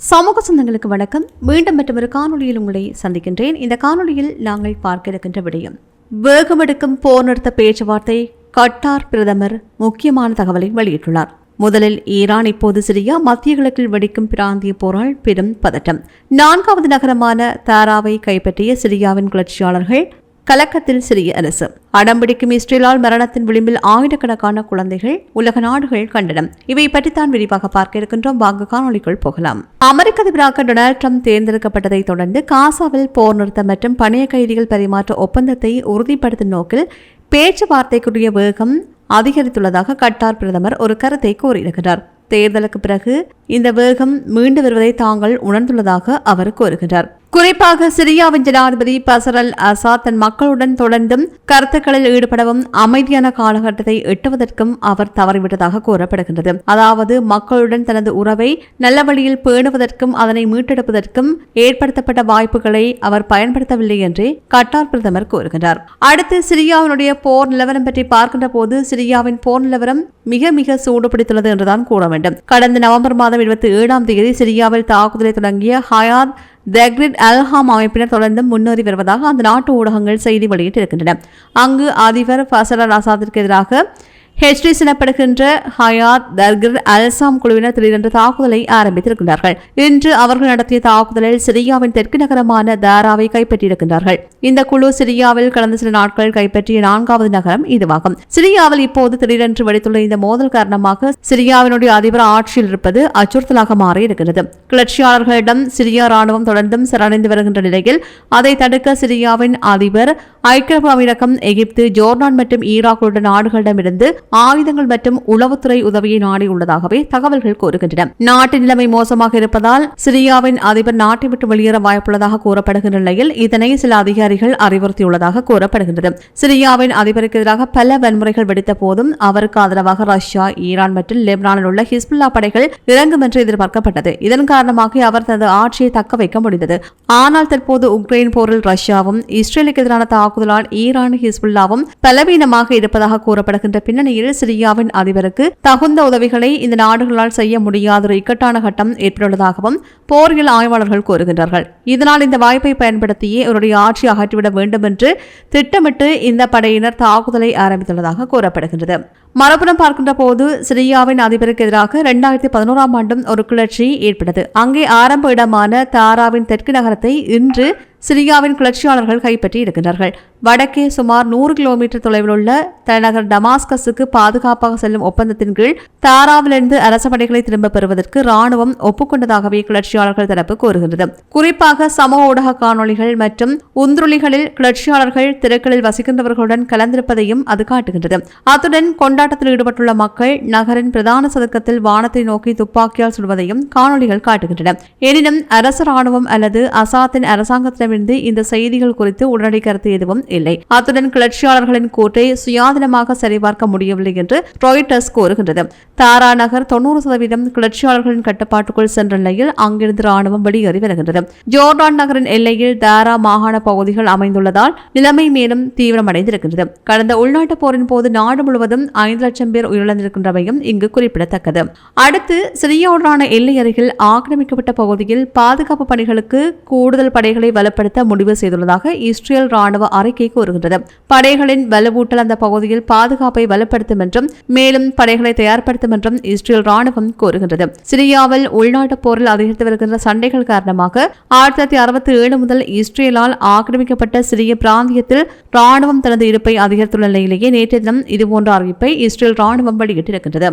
சமூக சொந்தங்களுக்கு வணக்கம். மீண்டும் மற்றொரு காணொலியில் உங்களை சந்திக்கின்றேன். இந்த காணொலியில் நாங்கள் பார்க்க இருக்கின்ற விடயம் வேகமெடுக்கும் போர் நிறுத்த பேச்சுவார்த்தை கட்டார் பிரதமர் முக்கியமான தகவலை வெளியிட்டுள்ளார். முதலில் ஈரான் இப்போது சிரியா மத்திய கிழக்கில் வெடிக்கும் பிராந்திய போரால் பெரும் பதட்டம். நான்காவது நகரமான தாராவை கைப்பற்றிய சிரியாவின் கிளர்ச்சியாளர்கள் கலக்கத்தில் சிறிய அரசு. அடம்பிடிக்கும் இஸ்ரேலால் மரணத்தின் விளிம்பில் ஆயிரக்கணக்கான குழந்தைகள் உலக நாடுகள் கண்டனம். இவை பற்றித்தான் விரிவாக பார்க்க இருக்கின்றோம். வாங்க காணொலிக்குள் போகலாம். அமெரிக்க அதிபராக டொனால்ட் ட்ரம்ப் தேர்ந்தெடுக்கப்பட்டதை தொடர்ந்து காசாவில் போர் நிறுத்தம் மற்றும் பணைய கைதிகள் பரிமாற்ற ஒப்பந்தத்தை உறுதிப்படுத்தும் நோக்கில் பேச்சுவார்த்தைக்குரிய வேகம் அதிகரித்துள்ளதாக கட்டார் பிரதமர் ஒரு கருத்தை கூறியிருக்கிறார். தேர்தலுக்கு பிறகு இந்த வேகம் மீண்டு வருவதை தாங்கள் உணர்ந்துள்ளதாக அவர் கூறுகிறார் குறிப்பாக சிரியாவின் ஜனாதிபதி பசரல் அசாத் தன் மக்களுடன் தொடர்ந்தும் கருத்துக்களில் ஈடுபடவும் அமைதியான காலகட்டத்தை எட்டுவதற்கும் அவர் தவறிவிட்டதாக கூறப்படுகின்றது. அதாவது மக்களுடன் தனது உறவை நல்ல வழியில் பேணுவதற்கும் அதனை மீட்டெடுப்பதற்கும் ஏற்படுத்தப்பட்ட வாய்ப்புகளை அவர் பயன்படுத்தவில்லை என்றே கட்டார் பிரதமர் கூறுகின்றார். அடுத்து சிரியாவினுடைய போர் நிலவரம் பற்றி பார்க்கின்ற போது சிரியாவின் போர் நிலவரம் மிக மிக சூடுபிடித்துள்ளது என்றுதான் கூற வேண்டும். கடந்த நவம்பர் மாதம் இருபத்தி ஏழாம் தேதி சிரியாவில் தாக்குதலை தொடங்கிய ஹயாத் த கிரிட் அல்ஹாம் அமைப்பினர் தொடர்ந்து முன்னேறி வருவதாக அந்த நாட்டு ஊடகங்கள் செய்தி வெளியிட்டிருக்கின்றன. அங்கு அதிபர் ஃபசல் அல் அசாத்திற்கு எதிராக ஹெச்டிஸ் எனப்படுகின்ற ஹயாத் தர்கர் அல்சாம் குழுவினர் திடீரென்று தாக்குதலை ஆரம்பித்திருக்கின்றார்கள். இன்று அவர்கள் நடத்திய தாக்குதலில் சிரியாவின் தெற்கு நகரமான தாராவை கைப்பற்றியிருக்கின்றார்கள். இந்த குழு சிரியாவில் கடந்த சில நாட்கள் கைப்பற்றிய நான்காவது நகரம் இதுவாகும். சிரியாவில் இப்போது திடீரென்று வெடித்துள்ள இந்த மோதல் காரணமாக சிரியாவினுடைய அதிபர் ஆட்சியில் இருப்பது அச்சுறுத்தலாக மாறியிருக்கிறது. கிளர்ச்சியாளர்களிடம் சிரியா ராணுவம் தொடர்ந்தும் சரணடைந்து வருகின்ற நிலையில் அதை தடுக்க சிரியாவின் அதிபர் ஐக்கிய அமீரகம் எகிப்து ஜோர்டான் மற்றும் ஈராக் உள்ளிட்ட நாடுகளிடமிருந்து ஆயுதங்கள் மற்றும் உளவுத்துறை உதவியை நாடியுள்ளதாகவே தகவல்கள் கூறுகின்றன. நாட்டின் நிலைமை மோசமாக இருப்பதால் சிரியாவின் அதிபர் நாட்டை விட்டு வெளியேற வாய்ப்புள்ளதாக கூறப்படுகின்ற நிலையில் இதனை சில அதிகாரிகள் அறிவுறுத்தியுள்ளதாக கூறப்படுகின்றது. சிரியாவின் அதிபருக்கு எதிராக பல வன்முறைகள் வெடித்த போதும் அவருக்கு ஆதரவாக ரஷ்யா ஈரான் மற்றும் லெப்னானில் உள்ள ஹிஸ்புல்லா படைகள் இறங்கும் என்று எதிர்பார்க்கப்பட்டது. இதன் காரணமாக அவர் தனது ஆட்சியை தக்க வைக்க முடிந்தது. ஆனால் தற்போது உக்ரைன் போரில் ரஷ்யாவும் இஸ்ரேலுக்கு எதிரான தாக்குதலால் ஈரான் ஹிஸ்புல்லாவும் பலவீனமாக இருப்பதாக கூறப்படுகின்ற பின்னணியில் சிரியாவின் அதிபருக்கு தகுந்த உதவிகளை இந்த நாடுகளால் செய்ய முடியாத ஒரு இக்கட்டான கட்டம் ஏற்பட்டுள்ளதாகவும் போரியல் ஆய்வாளர்கள் கூறுகின்றார்கள். இதனால் இந்த வாய்ப்பை பயன்படுத்தியே அவருடைய ஆட்சி அகற்றிவிட வேண்டும் என்று திட்டமிட்டு இந்த படையினர் தாக்குதலை ஆரம்பித்துள்ளதாக கூறப்படுகின்றது. மறுபுறம் பார்க்கின்ற போது சிரியாவின் அதிபருக்கு எதிராக இரண்டாயிரத்தி பதினோராம் ஆண்டும் ஒரு கிளர்ச்சி ஏற்பட்டது. அங்கே ஆரம்ப இடமான தாராவின் தெற்கு நகரத்தை இன்று சிரியாவின் கிளர்ச்சியாளர்கள் கைப்பற்றி இருக்கின்றார்கள் வடக்கே சுமார் நூறு கிலோமீட்டர் தொலைவில் உள்ள தலைநகர் டமாஸ்கஸுக்கு பாதுகாப்பாக செல்லும் ஒப்பந்தத்தின் கீழ் தாராவிலிருந்து அரச படைகளை திரும்பப் பெறுவதற்கு ராணுவம் ஒப்புக்கொண்டதாகவே கிளர்ச்சியாளர்கள் தரப்பு கூறுகின்றது. குறிப்பாக சமூக ஊடக காணொலிகள் மற்றும் உந்துருளிகளில் கிளர்ச்சியாளர்கள் தெருக்களில் வசிக்கின்றவர்களுடன் கலந்திருப்பதையும் அது காட்டுகின்றது. அத்துடன் போராட்டத்தில் ஈடுபட்டுள்ள மக்கள் நகரின் பிரதான சதுக்கத்தில் வானத்தை நோக்கி துப்பாக்கியால் சுடுவதையும் காணொலிகள் காட்டுகின்றன. எனினும் அரசு ராணுவம் அல்லது அசாத்தின் அரசாங்கத்திடமிருந்து இந்த செய்திகள் குறித்து உடனடி கருத்து எதுவும் இல்லை. அத்துடன் கிளர்ச்சியாளர்களின் கூற்றை சுயாதீனமாக சரிபார்க்க முடியவில்லை என்று ரோய்டர்ஸ் கூறுகின்றது. தாரா நகர் தொன்னூறு சதவீதம் கிளர்ச்சியாளர்களின் கட்டுப்பாட்டுக்குள் சென்ற நிலையில் அங்கிருந்து ராணுவம் வெளியேறி வருகின்றது. ஜோர்டான் நகரின் எல்லையில் தாரா மாகாண பகுதிகள் அமைந்துள்ளதால் நிலைமை மேலும் தீவிரமடைந்திருக்கின்றது. கடந்த உள்நாட்டு போரின் போது நாடு முழுவதும் ஐந்து லட்சம் பேர் உயிரிழந்திருக்கின்றவையும் இங்கு குறிப்பிடத்தக்கது. அடுத்து சிரியாவுடனான எல்லை அருகில் ஆக்கிரமிக்கப்பட்ட பகுதியில் பாதுகாப்பு பணிகளுக்கு கூடுதல் படைகளை வலுப்படுத்த முடிவு செய்துள்ளதாக இஸ்ரேல் ராணுவ அறிக்கை கூறுகின்றது. படைகளின் வலுவூட்டல் அந்த பகுதியில் பாதுகாப்பை வலுப்படுத்தும் என்றும் மேலும் படைகளை தயார்படுத்தும் என்றும் இஸ்ரேல் ராணுவம் கூறுகின்றது. சிரியாவில் உள்நாட்டு போரில் அதிகரித்து வருகின்ற சண்டைகள் காரணமாக ஆயிரத்தி தொள்ளாயிரத்தி அறுபத்தி ஏழு முதல் இஸ்ரேலால் ஆக்கிரமிக்கப்பட்ட சிறிய பிராந்தியத்தில் ராணுவம் தனது இருப்பை அதிகரித்துள்ள நிலையிலேயே நேற்றைய தினம் இதுபோன்ற அறிவிப்பை இஸ்ரேல் ராணுவம் வெளியிட்டிருக்கின்றது.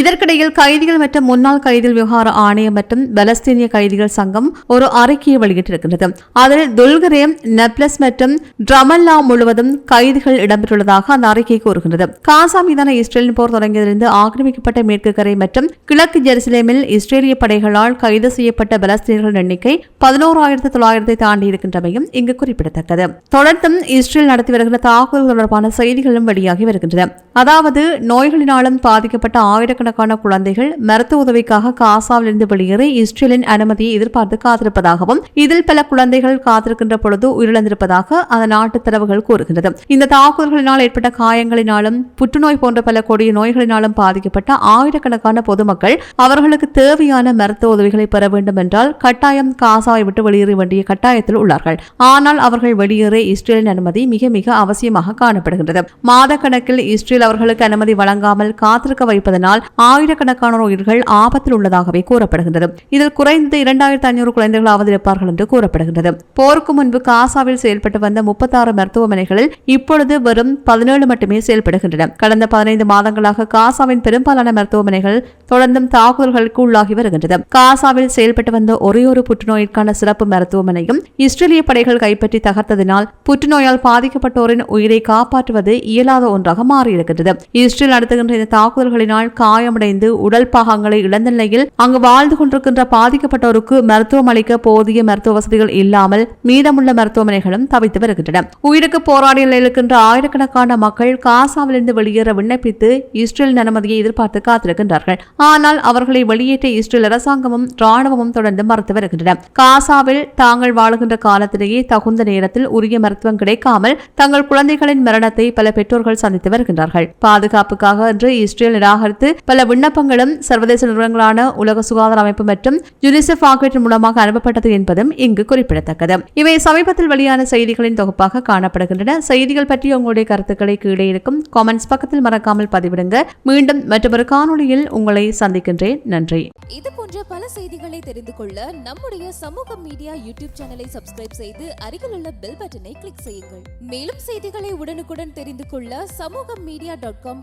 இதற்கிடையில் கைதிகள் மற்றும் முன்னாள் கைதிகள் விவகார ஆணையம் மற்றும் பலஸ்தீனிய கைதிகள் சங்கம் ஒரு அறிக்கையை வெளியிட்டிருக்கின்றது. அதில் துல்கரே நெப்லஸ் மற்றும் ட்ரமல்லா முழுவதும் கைதிகள் இடம்பெற்றுள்ளதாக அந்த அறிக்கை கூறுகின்றது. காசா மீதான இஸ்ரேலின் போர் தொடங்கியதிலிருந்து ஆக்கிரமிக்கப்பட்ட மேற்கு கரை மற்றும் கிழக்கு ஜெருசலேமில் இஸ்ரேலிய படைகளால் கைது செய்யப்பட்ட பலஸ்தீனர்களின் எண்ணிக்கை பதினோராயிரத்து தொள்ளாயிரத்தை தாண்டி இருக்கின்றமையும் இங்கு குறிப்பிடத்தக்கது. தொடர்ந்தும் இஸ்ரேல் நடத்தி வருகிற தாக்குதல் தொடர்பான செய்திகளும் வெளியாகி வருகின்றன. அதாவது நோய்களினாலும் பாதிக்கப்பட்ட ஆயிரக்கணக்கான குழந்தைகள் மருத்துவ உதவிக்காக காசாவிலிருந்து வெளியேறி இஸ்ரேலின் அனுமதியை எதிர்பார்த்து காத்திருப்பதாகவும் இதில் பல குழந்தைகள் காத்திருக்கின்ற பொழுது உயிரிழந்திருப்பதாக அந்த நாட்டு தரவுகள் கூறுகின்றது. இந்த தாக்குதல்களினால் ஏற்பட்ட காயங்களினாலும் புற்றுநோய் போன்ற பல கொடிய நோய்களினாலும் பாதிக்கப்பட்ட ஆயிரக்கணக்கான பொதுமக்கள் அவர்களுக்கு தேவையான மருத்துவ உதவிகளை பெற வேண்டும் என்றால் கட்டாயம் காசாவை விட்டு வெளியேற வேண்டிய கட்டாயத்தில் உள்ளார்கள். ஆனால் அவர்கள் வெளியேற இஸ்ரேலின் அனுமதி மிக மிக அவசியமாக காணப்படுகின்றது. மாதக்கணக்கில் இஸ்ரேல் அவர்களுக்கு அனுமதி அனுமதி வழங்காமல் காத்திருக்க வைப்பதனால் ஆயிரக்கணக்கான உயிர்கள் ஆபத்தில் உள்ளதாகவே கூறப்படுகின்றது. இதில் குறைந்தது இரண்டாயிரத்தி ஐநூறு குழந்தைகளாவது இருப்பார்கள் என்று கூறப்படுகின்றது. போருக்கு முன்பு காசாவில் செயல்பட்டு வந்த முப்பத்தாறு மருத்துவமனைகளில் இப்பொழுது வெறும் பதினேழு மட்டுமே செயல்படுகின்றன. கடந்த பதினைந்து மாதங்களாக காசாவின் பெரும்பாலான மருத்துவமனைகள் தொடர்ந்தும் தாக்குதல்களுக்கு உள்ளாகி வருகின்றது. காசாவில் செயல்பட்டு வந்த ஒரே ஒரு புற்றுநோய்க்கான சிறப்பு மருத்துவமனையும் இஸ்ரேலிய படைகள் கைப்பற்றி தகர்த்ததினால் புற்றுநோயால் பாதிக்கப்பட்டோரின் உயிரை காப்பாற்றுவது இயலாத ஒன்றாக மாறியிருக்கின்றது. இஸ்ரேல் நடத்துகின்ற இந்த தாக்குதல்களினால் காயமடைந்து உடல் பாகங்களை இழந்த நிலையில் அங்கு வாழ்ந்து கொண்டிருக்கின்ற பாதிக்கப்பட்டோருக்கு மருத்துவம் அளிக்க போதிய மருத்துவ வசதிகள் இல்லாமல் மீதமுள்ள மருத்துவமனைகளும் தவித்து வருகின்றன. உயிருக்கு போராடி இருக்கின்ற ஆயிரக்கணக்கான மக்கள் காசாவிலிருந்து வெளியேற விண்ணப்பித்து இஸ்ரேலின் அனுமதியை எதிர்பார்த்து காத்திருக்கின்றார்கள். ஆனால் அவர்களை வெளியேற்ற இஸ்ரேல் அரசாங்கமும் ராணுவமும் தொடர்ந்து மறுத்து வருகின்றன. காசாவில் தாங்கள் வாழுகின்ற காலத்திலேயே தகுந்த நேரத்தில் உரிய மருத்துவம் கிடைக்காமல் தங்கள் குழந்தைகளின் மரணத்தை பல பெற்றோர்கள் சந்தித்து வருகின்றார்கள். பாதுகாப்பு பாதுகாப்புக்காக என்று இஸ்ரேல் நிராகரித்து பல விண்ணப்பங்களும் சர்வதேச நிறுவனங்களான உலக சுகாதார அமைப்பு மற்றும் யுனிசெஃப் ஆகியவற்றின் மூலமாக அனுப்பப்பட்டது என்பதும் இங்கு குறிப்பிடத்தக்கது. இவை சமீபத்தில் வெளியான செய்திகளின் தொகுப்பாக காணப்படுகின்றன. செய்திகள் பற்றி உங்களுடைய கருத்துக்களை கீழே இருக்கும் காமெண்ட்ஸ் பக்கத்தில் மறக்காமல் பதிவிடுங்க. மீண்டும் மற்றொரு காணொலியில் உங்களை சந்திக்கின்றேன். நன்றி. இது போன்ற பல செய்திகளை தெரிந்து கொள்ள நம்முடைய சமூக மீடியா யூடியூப் சேனலை சப்ஸ்கிரைப் செய்து அருகில் உள்ள பெல் பட்டனை கிளிக் செய்யுங்கள். மேலும் செய்திகளை உடனுக்குடன் தெரிந்து கொள்ள சமூக மீடியா டாட் காம்